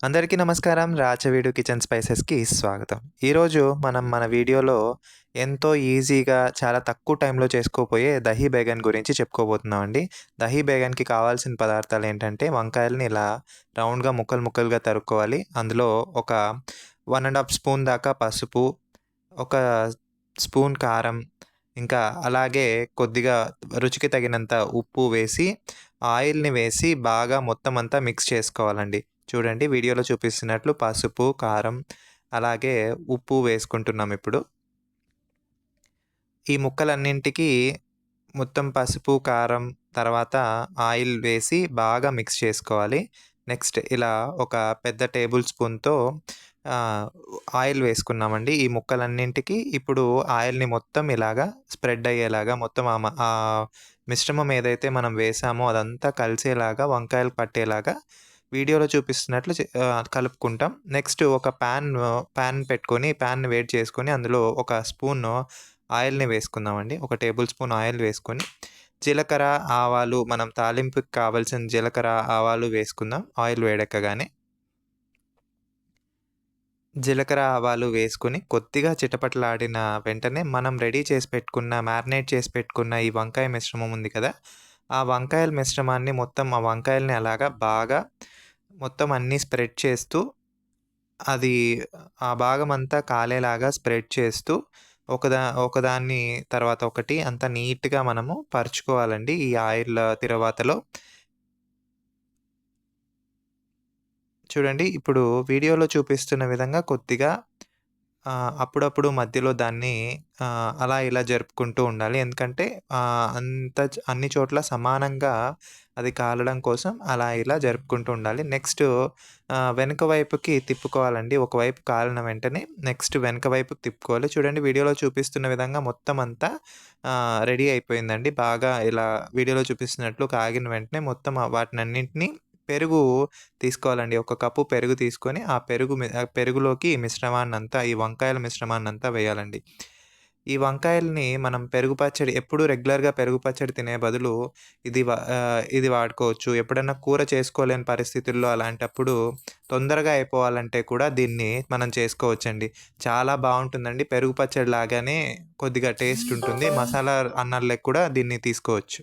అందరికీ నమస్కారం. రాచవీడు కిచెన్ స్పైసెస్కి స్వాగతం. ఈరోజు మనం మన వీడియోలో ఎంతో ఈజీగా చాలా తక్కువ టైంలో చేసుకోపోయే దహీ బేగన్ గురించి చెప్పుకోబోతున్నాం అండి దహీ బేగన్కి కావాల్సిన పదార్థాలు ఏంటంటే వంకాయలని ఇలా రౌండ్గా ముక్కలు ముక్కలుగా తరుక్కోవాలి. అందులో ఒక వన్ అండ్ హాఫ్ స్పూన్ దాకా పసుపు ఒక స్పూన్ కారం ఇంకా అలాగే కొద్దిగా రుచికి తగినంత ఉప్పు వేసి ఆయిల్ని వేసి బాగా మొత్తం అంతా మిక్స్ చేసుకోవాలండి. చూడండి వీడియోలో చూపిస్తున్నట్లు పసుపు కారం అలాగే ఉప్పు వేసుకుంటున్నాం ఇప్పుడు. ఈ ముక్కలన్నింటికి మొత్తం పసుపు కారం తర్వాత ఆయిల్ వేసి బాగా మిక్స్ చేసుకోవాలి. నెక్స్ట్ ఇలా ఒక పెద్ద టేబుల్ స్పూన్తో ఆయిల్ వేసుకున్నామండి. ఈ ముక్కలన్నింటికి ఇప్పుడు ఆయిల్ని మొత్తం ఇలాగా స్ప్రెడ్ అయ్యేలాగా మొత్తం ఆ మిశ్రమం ఏదైతే మనం వేసామో అదంతా కలిసేలాగా వంకాయలు పట్టేలాగా వీడియోలో చూపిస్తున్నట్లు కలుపుకుంటాం. నెక్స్ట్ ఒక ప్యాన్ ప్యాన్ పెట్టుకొని ప్యాన్ వేడి చేసుకొని అందులో ఒక స్పూన్ ఆయిల్ని వేసుకుందామండి. ఒక టేబుల్ స్పూన్ ఆయిల్ వేసుకొని జీలకర్ర ఆవాలు మనం తాలింపుకి కావాల్సిన జీలకర్ర ఆవాలు వేసుకుందాం. ఆయిల్ వేడెక్కగానే. జీలకర్ర ఆవాలు వేసుకుని కొద్దిగా చిటపటలాడిన వెంటనే మనం రెడీ చేసి పెట్టుకున్న మ్యారినేట్ చేసి పెట్టుకున్న ఈ వంకాయ మిశ్రమం ఉంది కదా ఆ వంకాయల మిశ్రమాన్ని మొత్తం ఆ వంకాయల్ని అలాగా బాగా మొత్తం అన్నీ స్ప్రెడ్ చేస్తూ అది ఆ భాగం అంతా కాలేలాగా స్ప్రెడ్ చేస్తూ ఒకదా ఒకదాన్ని తర్వాత ఒకటి అంత నీట్గా మనము పరుచుకోవాలండి ఈ ఆయిల్ తిరవాతలో. చూడండి ఇప్పుడు వీడియోలో చూపిస్తున్న విధంగా కొద్దిగా అప్పుడప్పుడు మధ్యలో దాన్ని అలా ఇలా జరుపుకుంటూ ఉండాలి. ఎందుకంటే అంత అన్ని చోట్ల సమానంగా అది కాలడం కోసం అలా ఇలా జరుపుకుంటూ ఉండాలి. నెక్స్ట్ వెనుక వైపుకి తిప్పుకోవాలండి. ఒకవైపు కాలిన వెంటనే నెక్స్ట్ వెనుక వైపుకి తిప్పుకోవాలి. చూడండి వీడియోలో చూపిస్తున్న విధంగా మొత్తం అంతా రెడీ అయిపోయిందండి. బాగా ఇలా వీడియోలో చూపిస్తున్నట్లు కాగిన వెంటనే మొత్తం వాటినన్నింటినీ పెరుగు తీసుకోవాలండి. ఒక కప్పు పెరుగు తీసుకొని ఆ పెరుగు పెరుగులోకి మిశ్రమాన్నంతా మిశ్రమాన్ని అంతా ఈ వంకాయల మిశ్రమాన్ని అంతా వేయాలండి. ఈ వంకాయల్ని మనం పెరుగు పచ్చడి ఎప్పుడు రెగ్యులర్గా పెరుగు పచ్చడి తినే బదులు ఇది ఇది వాడుకోవచ్చు. ఎప్పుడైనా కూర చేసుకోలేని పరిస్థితుల్లో అలాంటప్పుడు తొందరగా అయిపోవాలంటే కూడా దీన్ని మనం చేసుకోవచ్చండి. చాలా బాగుంటుందండి. పెరుగు పచ్చడి లాగానే కొద్దిగా టేస్ట్ ఉంటుంది. మసాలా అన్నాలకు కూడా దీన్ని తీసుకోవచ్చు.